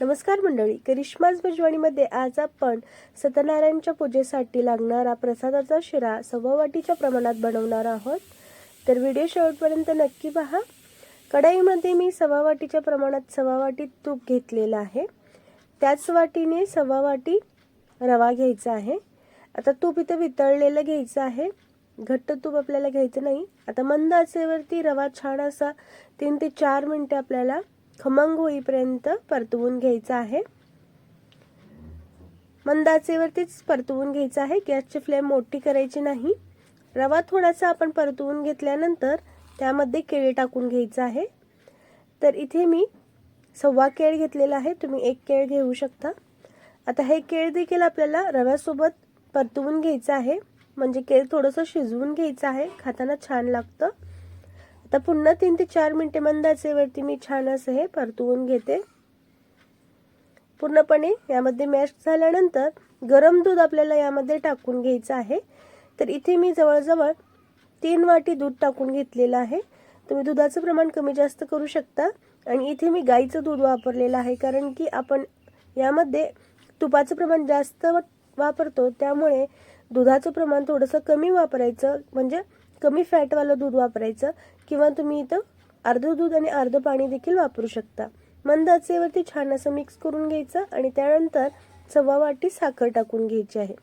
नमस्कार मंडळी करिश्माज भजवाणीमध्ये आज आपण सत्यनारायणच्या पूजेसाठी लागणारा प्रसादाचा शिरा सव्वा वाटीच्या प्रमाणात बनवणार आहोत. तर व्हिडिओ शेवटपर्यंत नक्की पहा. कढाईमध्ये मी सव्वा वाटीच्या प्रमाणात सव्वा वाटी तूप घेतलेलं आहे. त्याच वाटीने सव्वा वाटी रवा घ्यायचा आहे. आता तूप इथं वितळलेलं घ्यायचं आहे. घट्ट तूप आपल्याला घ्यायचं नाही. आता मंद आचेवरती रवा छान असा तीन ते चार मिनटं आपल्याला खमंग होईपर्यंत परतवून घ्यायचा आहे. मंदाचेवरतीच परतवून घ्यायचं आहे. गॅसची फ्लेम मोठी करायची नाही. रवा थोडासा आपण परतवून घेतल्यानंतर त्यामध्ये केळी टाकून घ्यायचं आहे. तर इथे मी सव्वा केळ घेतलेला आहे. तुम्ही एक केळ घेऊ शकता. आता हे केळ देखील आपल्याला रव्यासोबत परतवून घ्यायचं आहे. म्हणजे केळ थोडंसं शिजवून घ्यायचं आहे. खाताना छान लागतं. आता पुन्हा तीन ते चार मिनटे मंदाचेवरती मी छान असं हे परतवून घेते. पूर्णपणे यामध्ये मॅश झाल्यानंतर गरम दूध आपल्याला यामध्ये टाकून घ्यायचं आहे. तर इथे मी जवळजवळ तीन वाटी दूध टाकून घेतलेलं आहे. तुम्ही दुधाचं प्रमाण कमी जास्त करू शकता. आणि इथे मी गाईचं दूध वापरलेलं आहे कारण की आपण यामध्ये तुपाचं प्रमाण जास्त वापरतो. त्यामुळे दुधाचं प्रमाण थोडंसं कमी वापरायचं. म्हणजे कमी फॅटवालं दूध वापरायचं किंवा तुम्ही इथं अर्धं दूध आणि अर्धं पाणी देखील वापरू शकता. मंद आचेवरती छान असं मिक्स करून घ्यायचं आणि त्यानंतर सव्वा वाटी साखर टाकून घ्यायची आहे.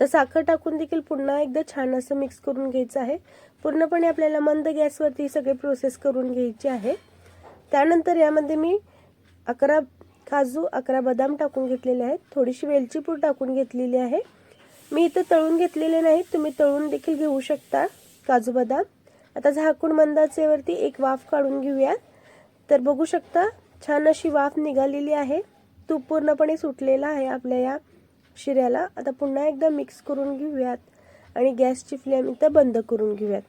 तर साखर टाकून देखील पुन्हा एकदा छान असं मिक्स करून घ्यायचं आहे. पूर्णपणे आपल्याला मंद गॅसवरती सगळे प्रोसेस करून घ्यायची आहे. त्यानंतर यामध्ये मी अकरा काजू अकरा बदाम टाकून घेतलेले आहेत. थोडीशी वेलची पूड टाकून घेतलेली आहे. मी इथं तळून घेतलेले नाहीत तुम्ही तळून देखील घेऊ शकता काजू बदाम. आता झाकून मंदाचेवरती एक वाफ काढून घेऊयात तर बघू शकता छान अशी वाफ निघालेली आहे. तूप पूर्णपणे सुटलेला आहे आपल्या या शिऱ्याला. आता पुन्हा एकदा मिक्स करून घेऊयात आणि गॅसची फ्लेम इथं बंद करून घेऊयात.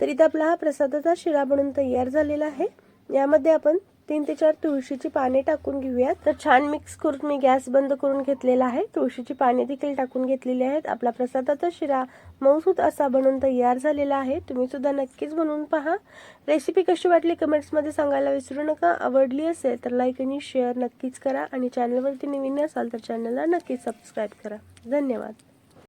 तर इथं आपला हा प्रसादाचा शिरा बनून तयार झालेला आहे. यामध्ये आपण तीन ते चार तुळशीची पाने टाकून घेऊयात. तर छान मिक्स करून मी गॅस बंद करून घेतलेला आहे. तुळशीची पाने देखील टाकून घेतलेली आहेत. आपला प्रसादाचा शिरा मऊसूत असा बनवून तयार झालेला आहे. तुम्ही सुद्धा नक्कीच बनवून पहा. रेसिपी कशी वाटली कमेंट्समध्ये सांगायला विसरू नका. आवडली असेल तर लाईक आणि शेअर नक्कीच करा. आणि चॅनलवरती नवीन असाल तर चॅनलला नक्कीच सबस्क्राईब करा. धन्यवाद.